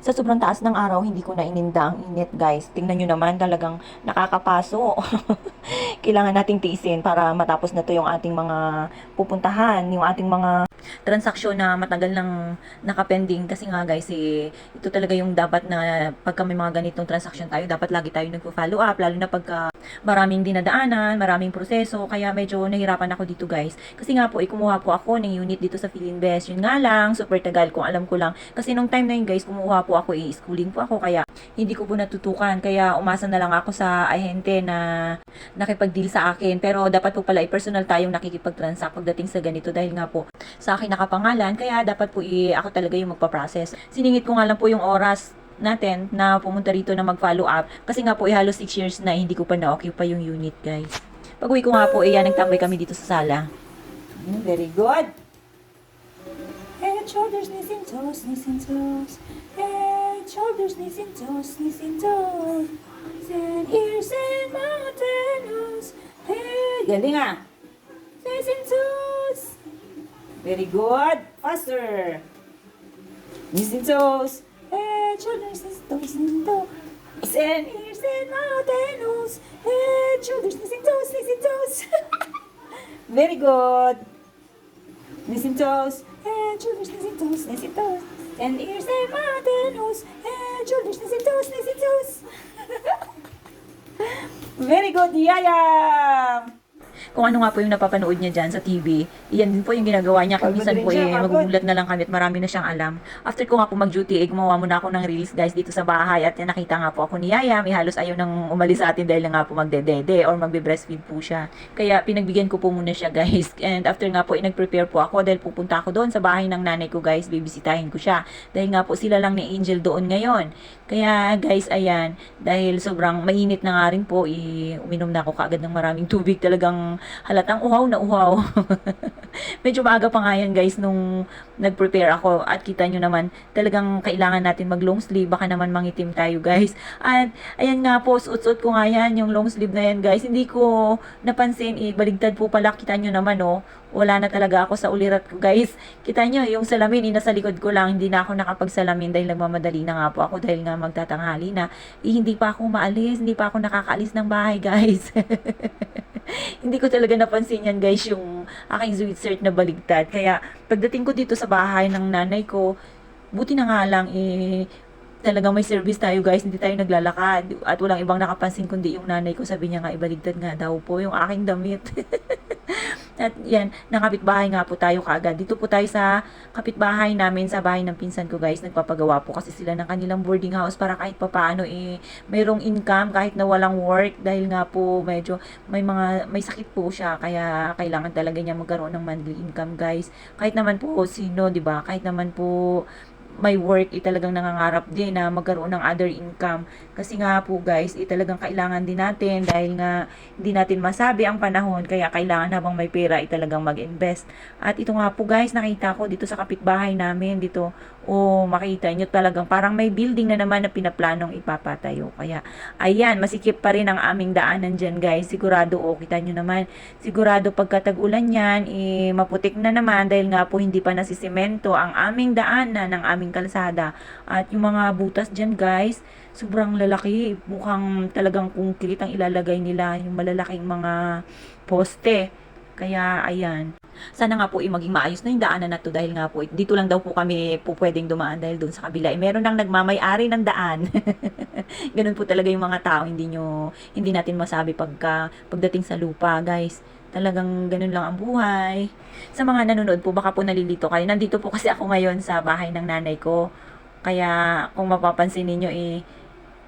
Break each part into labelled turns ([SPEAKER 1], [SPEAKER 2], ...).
[SPEAKER 1] Sa sobrang taas ng araw, hindi ko na ininda ang init, guys. Tingnan nyo naman, talagang nakakapaso. Kailangan nating tiisin para matapos na to yung ating mga pupuntahan, yung ating mga transaksyon na matagal nang nakapending. Kasi nga guys eh, ito talaga yung dapat na pagka may mga ganitong transaksyon tayo dapat lagi tayo nagpo-follow up lalo na pagka maraming dinadaanan maraming proseso. Kaya medyo nahirapan ako dito guys. Kasi nga po eh, kumuha po ako ng unit dito sa Philinvest yun nga lang super tagal kung alam ko lang. Kasi nung time na yun guys kumuha po ako eh, schooling po ako. Kaya hindi ko po natutukan kaya umasa na lang ako sa ahente na nakipag-deal sa akin pero dapat po pala i-personal tayong nakikipag-transact pagdating sa ganito dahil nga po sa akin nakapangalan, kaya dapat po i- ako talaga yung magpa-process. Siningit ko nga lang po yung oras natin na pumunta rito na mag-follow up kasi nga po eh, halos 6 years na hindi ko pa na-occupy yung unit guys. Pag uwi ko nga po, eh, nagtambay kami dito sa sala. Mm, very good. Shoulders, knees and toes, knees and toes. Head, shoulders, knees and toes, knees and toes. And ears and mouth and nose. Head, galing ah. Knees and toes. Very good. Faster. Knees and toes. Head, shoulders, knees, toes, knees and toes. And ears and mouth and nose. Head, shoulders, knees and toes, knees and toes. Very good. Knees and toes. Head, shoulders, knees and toes, knees and toes. And ears and mouth and nose. Head, shoulders, knees and toes, knees and toes. Very good, Yaya! Kung ano nga po yung napapanood niya dyan sa TV, iyan din po yung ginagawa niya. Kung
[SPEAKER 2] Pagod
[SPEAKER 1] minsan
[SPEAKER 2] rin
[SPEAKER 1] po eh, magugulat na lang kami at marami na siyang alam. After ko nga po mag-duty, eh, gumawa muna ako ng reels guys dito sa bahay at nakita nga po ako ni Yaya, may halos ayaw nang umalis sa atin dahil nga po magdedede or magbe-breastfeed po siya. Kaya pinagbigyan ko po muna siya guys. And after nga po, eh, nag-prepare po ako dahil pupunta ako doon sa bahay ng nanay ko guys, bibisitahin ko siya. Dahil nga po sila lang ni Angel doon ngayon. Kaya guys, ayan, dahil sobrang mainit na nga rin po, eh, uminom na ako kaagad ng maraming tubig. Talagang halatang uhaw na uhaw. Medyo maaga pa nga yan guys nung nag-prepare ako at kita nyo naman talagang kailangan natin mag long sleeve baka naman mangitim tayo guys. At ayan nga po, suot-suot ko nga yan yung long sleeve na yan guys. Hindi ko napansin, eh, baligtad po pala. Kita nyo naman oh, wala na talaga ako sa ulirat ko guys. Kita nyo, yung salamin, eh, nasa likod ko lang. Hindi na ako nakapagsalamin dahil nagmamadali na nga po ako dahil nga magtatanghali na. Eh, hindi pa ako maalis, hindi pa ako nakakaalis ng bahay guys. hindi ko talaga napansin yan guys yung aking sweet shirt na baligtad. Kaya pagdating ko dito sa bahay ng nanay ko, buti na nga lang eh talagang may service tayo guys, hindi tayo naglalakad at walang ibang nakapansin kundi yung nanay ko sabi niya nga ibaligtad nga daw po yung aking damit. at yan, ng kapitbahay nga po tayo kaagad. Dito po tayo sa kapitbahay namin, sa bahay ng pinsan ko guys, nagpapagawa po kasi sila ng kanilang boarding house para kahit papaano eh, mayroong income kahit na walang work dahil nga po medyo may mga, may sakit po siya kaya kailangan talaga niya magkaroon ng monthly income guys. Kahit naman po sino, di ba? Kahit naman po may work, eh, talagang nangangarap din na magkaroon ng other income. Kasi nga po guys, eh, talagang kailangan din natin dahil nga hindi natin masabi ang panahon, kaya kailangan habang may pera, eh, talagang mag-invest. At ito nga po guys, nakita ko dito sa kapitbahay namin, dito, o makita nyo talagang parang may building na naman na pinaplanong ipapatayo. Kaya, ayan, masikip pa rin ang aming daanan dyan guys. Sigurado, o kita nyo naman, sigurado pagka tag-ulan yan, eh, maputik na naman dahil nga po hindi pa nasisemento ang aming daanan ng aming kalsada. At yung mga butas dyan guys, sobrang lalaki. Mukhang talagang concrete ang ilalagay nila, yung malalaking mga poste. Kaya, ayan. Sana nga po eh, maging maayos na yung daanan na to dahil nga po eh, dito lang daw po kami po pwedeng dumaan dahil doon sa kabila. Eh, meron nang nagmamay-ari ng daan. Ganun po talaga yung mga tao. Hindi nyo, hindi natin masabi pagka, pagdating sa lupa, guys. Talagang ganun lang ang buhay. Sa mga nanonood po, baka po nalilito kayo. Nandito po kasi ako ngayon sa bahay ng nanay ko. Kaya kung mapapansin ninyo eh,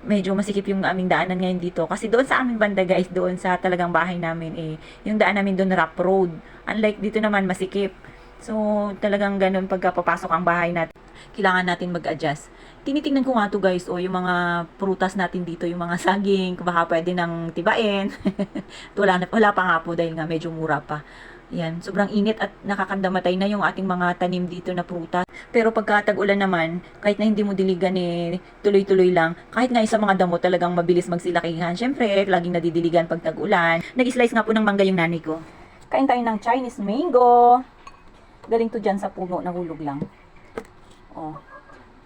[SPEAKER 1] medyo masikip yung aming daanan ngayon dito. Kasi doon sa aming banda guys, doon sa talagang bahay namin eh, yung daan namin doon rough road. Unlike dito naman masikip. So, talagang ganun pagka papasok ang bahay natin. Kailangan natin mag-adjust. Tinitingnan ko nga to guys, o yung mga prutas natin dito, yung mga saging, baka pwede nang tibain. wala, wala pa nga po dahil nga medyo mura pa. Yan, sobrang init at nakakandamatay na yung ating mga tanim dito na prutas. Pero pagka tag-ulan naman, kahit na hindi mo diligan eh, tuloy-tuloy lang. Kahit nga sa mga damo talagang mabilis magsilakihan. Siyempre, laging nadidiligan pag tag-ulan. Nag-slice nga po ng mangga yung nanay ko. Kain tayo ng Chinese mango. Galing to dyan sa puno, nahulog lang. Oh.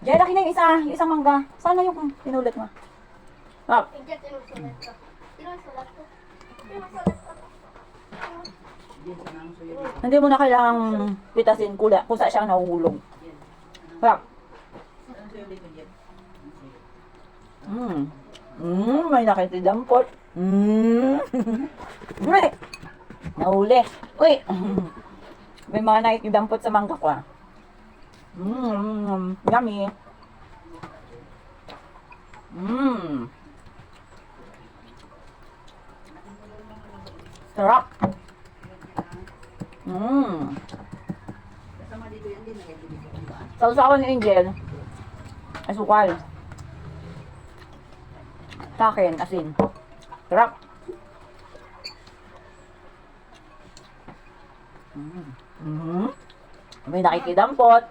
[SPEAKER 1] Jay, laki na yung isa, yung isang mangga. Sana yung pinulat mo. Ah,
[SPEAKER 2] Hindi, sinusulat ko. Sinusulat ko.
[SPEAKER 1] Hindi mo na kailangang pitasin kula, kusa siyang nahuhulog. Sarap. Mm. Mm, may nakitidampot. Mm. Uy! Nahuli. Uy! may mga nakitidampot sa mangga ko ah. Mm, yummy. Mm. Sarap. Mm. Sa usapan ni Angel, asukal. Sa akin, asin. Sarap. Mm. Mm. May nakikidampot.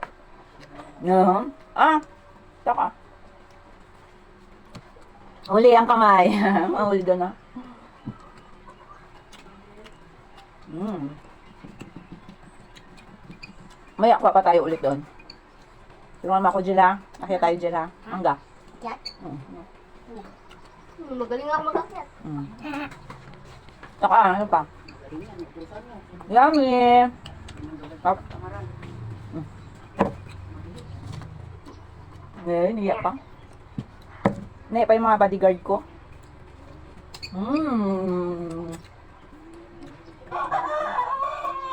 [SPEAKER 1] No. Ah, saka. Huli ang kamay. Mahuli doon ah. Mm. Maya pa pa tayo ulit doon. Mo ako, Jela. Nakaya tayo, Jela. Hangga.
[SPEAKER 2] Kat?
[SPEAKER 1] Mm.
[SPEAKER 2] Hmm, magaling ako mag-akyat.
[SPEAKER 1] Mm. Saka, ano pa? Yummy! Tap. Mm. Eh, niya pa. Niya pa yung mga bodyguard ko. Mmm.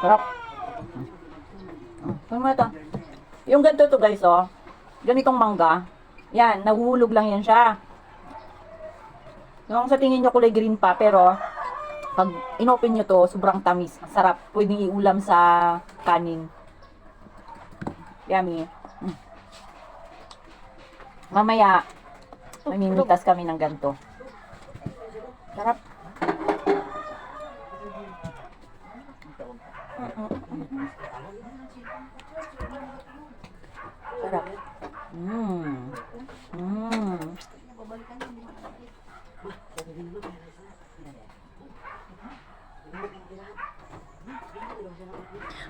[SPEAKER 1] Sarap. Ano? Yung ganito to guys, oh. Ganitong mangga. Yan, nahuhulog lang yan siya. Yung sa tingin nyo kulay green pa, pero pag inopen nyo to, sobrang tamis. Sarap. Pwedeng iulam sa kanin. Yummy. Mm. Mamaya, mamimitas kami ng ganito. Sarap. Mmm. Mmm.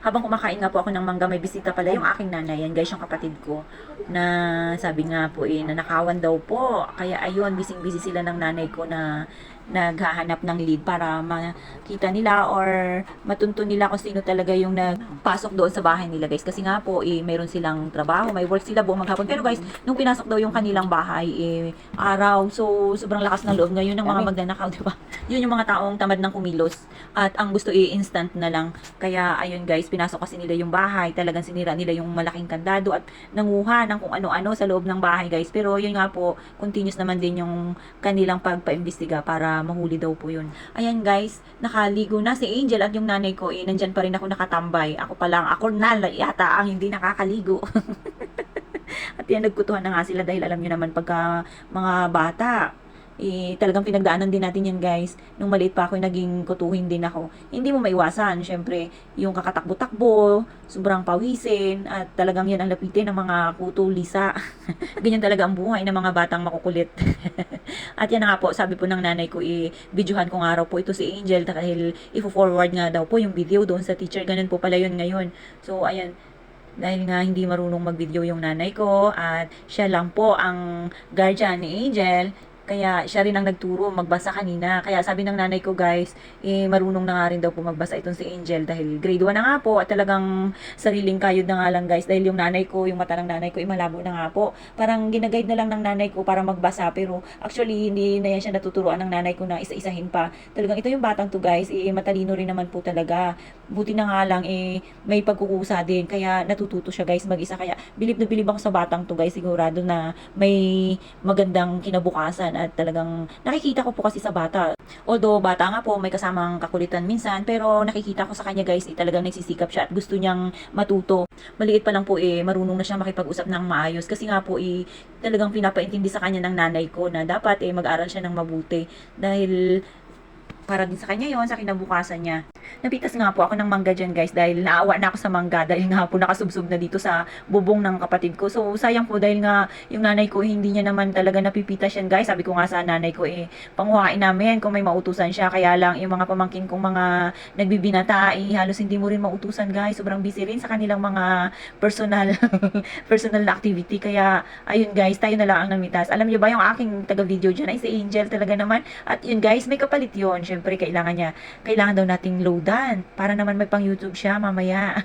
[SPEAKER 1] habang kumakain nga po ako ng mangga, may bisita pala yung aking nanay, yan guys, yung kapatid ko, na sabi nga po eh, nanakawan daw po. Kaya ayun, bising-busy sila ng nanay ko na naghahanap ng lead para makita nila or matunto nila kung sino talaga yung nagpasok doon sa bahay nila guys. Kasi nga po, eh, mayroon silang trabaho, may work sila buong maghapon. Pero guys, nung pinasok daw yung kanilang bahay, eh, araw, so sobrang lakas ng loob ngayon ng mga magnanakaw, di ba? Yun yung mga taong tamad ng kumilos at ang gusto i-instant na lang. Kaya ayun guys, pinasok kasi nila yung bahay, talagang sinira nila yung malaking kandado at nanguha ng kung ano-ano sa loob ng bahay guys. Pero yun nga po, continuous naman din yung kanilang pagpaimbestiga para mahuli daw po yun. Ayan guys, nakaligo na si Angel at yung nanay ko, eh, nandyan pa rin ako nakatambay. Ako pa lang, ako na yata ang hindi nakakaligo. at yan, nagkutuhan na nga sila dahil alam nyo naman pagka mga bata, eh, talagang pinagdaanan din natin yan guys. Nung maliit pa ako, naging kutuhin din ako. Hindi mo maiwasan. Siyempre, yung kakatakbo-takbo, sobrang pawisin, at talagang yan ang lapitin ng mga kuto lisa. Ganyan talaga ang buhay ng mga batang makukulit. at yan nga po, sabi po ng nanay ko, i-videohan ko nga raw po ito si Angel dahil i-forward nga daw po yung video doon sa teacher. Ganun po pala yun ngayon. So, ayan, dahil nga hindi marunong mag-video yung nanay ko at siya lang po ang guardian ni Angel kaya siya rin ang nagturo magbasa kanina. Kaya sabi ng nanay ko guys, eh, marunong na nga rin daw po magbasa itong si Angel dahil grade 1 na nga po at talagang sariling kayod na nga lang guys dahil yung nanay ko, yung mata ng nanay ko, eh, malabo na nga po. Parang ginaguide na lang ng nanay ko para magbasa pero actually hindi na yan siya natuturuan ng nanay ko na isa-isahin pa. Talagang ito yung batang to guys, eh, matalino rin naman po talaga. Buti na nga lang eh, may pagkukusa din kaya natututo siya guys mag-isa. Kaya bilib na bilib ako sa batang to guys, sigurado na may magandang kinabukasan at talagang nakikita ko po kasi sa bata. Although bata nga po, may kasamang kakulitan minsan, pero nakikita ko sa kanya guys, eh, talagang nagsisikap siya at gusto niyang matuto. Maliit pa lang po eh, marunong na siya makipag-usap ng maayos kasi nga po eh, talagang pinapaintindi sa kanya ng nanay ko na dapat eh mag-aral siya ng mabuti dahil para din sa kanya yon sa kinabukasan niya. Napitas nga po ako ng mangga dyan guys dahil naawa na ako sa mangga dahil nga po nakasubsob na dito sa bubong ng kapatid ko. So sayang po dahil nga yung nanay ko hindi niya naman talaga napipitas yan guys. Sabi ko nga sa nanay ko eh panguhain namin kung may mautusan siya. Kaya lang yung mga pamangkin kong mga nagbibinata eh halos hindi mo rin mautusan guys. Sobrang busy rin sa kanilang mga personal personal na activity. Kaya ayun guys tayo na lang ang namitas. Alam niyo ba yung aking taga-video dyan ay si Angel talaga naman. At yun guys may kapalit yun. Syempre kailangan niya kailangan daw nating loadan para naman may pang YouTube siya mamaya.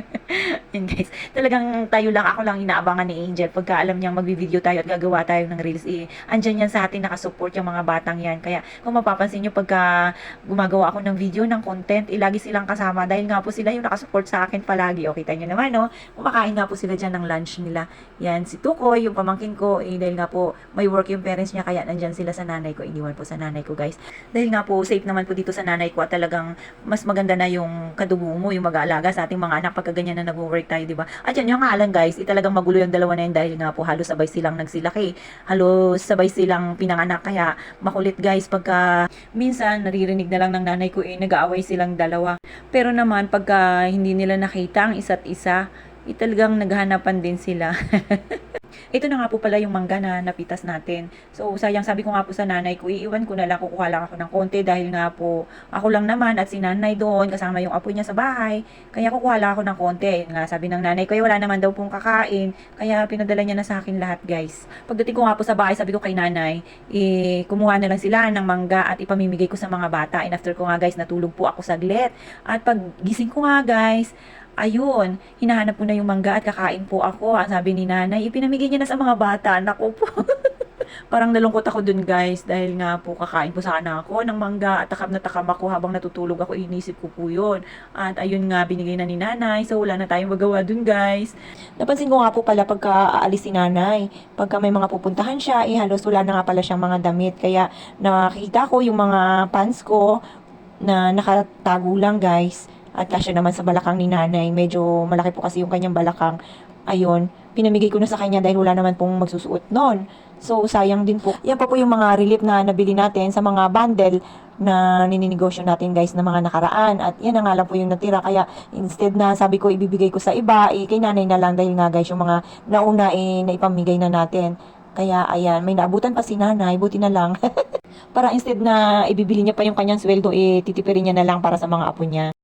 [SPEAKER 1] Yun guys, talagang tayo lang, ako lang inaabangan ni Angel pagka alam niyang magbi-video tayo at gagawa tayo ng reels. Eh, andyan yan sa atin nakasupport yung mga batang yan. Kaya kung mapapansin niyo pagka gumagawa ako ng video, ng content, eh, lagi silang kasama dahil nga po sila yung nakasupport sa akin palagi. O, kita niyo naman, no? Kumakain nga po sila dyan ng lunch nila. Yan, si Tukoy, yung pamangkin ko, eh, dahil nga po may work yung parents niya, kaya nandyan sila sa nanay ko. Iniwan po sa nanay ko, guys. Dahil nga po, safe naman po dito sa nanay ko at talagang mas maganda na yung kadugo mo, yung mag-aalaga sa ating mga anak pagka ganyan na nag-work tayo, di ba? At yan, yung nga lang guys, eh, talagang magulo yung dalawa na yun dahil nga po halos sabay silang nagsilaki. Halos sabay silang pinanganak. Kaya makulit guys pagka minsan naririnig na lang ng nanay ko eh, nag-aaway silang dalawa. Pero naman pagka hindi nila nakita ang isa't isa, eh, talagang naghanapan din sila. Ito na nga po pala yung mangga na napitas natin. So, sayang sabi ko nga po sa nanay ko, iiwan ko na lang, kukuha lang ako ng konti dahil nga po ako lang naman at si nanay doon, kasama yung apo niya sa bahay. Kaya kukuha lang ako ng konti. Yun nga, sabi ng nanay ko, "Eh, wala naman daw pong kakain. Kaya pinadala niya na sa akin lahat, guys. Pagdating ko nga po sa bahay, sabi ko kay nanay, eh, kumuha na lang sila ng mangga at ipamimigay ko sa mga bata. And after ko nga, guys, natulog po ako saglit. At pag gising ko nga, guys, ayun, hinahanap ko na yung mangga at kakain po ako. Ang sabi ni nanay, ipinamigay niya na sa mga bata. Naku po. Parang nalungkot ako dun guys dahil nga po kakain po sana ako ng mangga at takam na takam ako habang natutulog ako inisip ko po yun. At ayun nga binigay na ni nanay so wala na tayong magawa dun guys. Napansin ko nga po pala pagka aalis si nanay, pagka may mga pupuntahan siya, eh halos wala na nga pala siyang mga damit. Kaya nakikita ko yung mga pants ko na nakatago lang guys. At kasya naman sa balakang ni nanay. Medyo malaki po kasi yung kanyang balakang. Ayun, pinamigay ko na sa kanya dahil wala naman pong magsusuot noon. So, sayang din po. Yan pa po yung mga relief na nabili natin sa mga bundle na nininegosyo natin guys na mga nakaraan. At yan na nga lang po yung natira. Kaya instead na sabi ko ibibigay ko sa iba, eh, kay nanay na lang dahil nga guys yung mga nauna eh, naipamigay na natin. Kaya ayan, may naabutan pa si nanay, buti na lang. para instead na ibibili niya pa yung kanyang sweldo, eh, titipirin niya na lang para sa mga apo niya.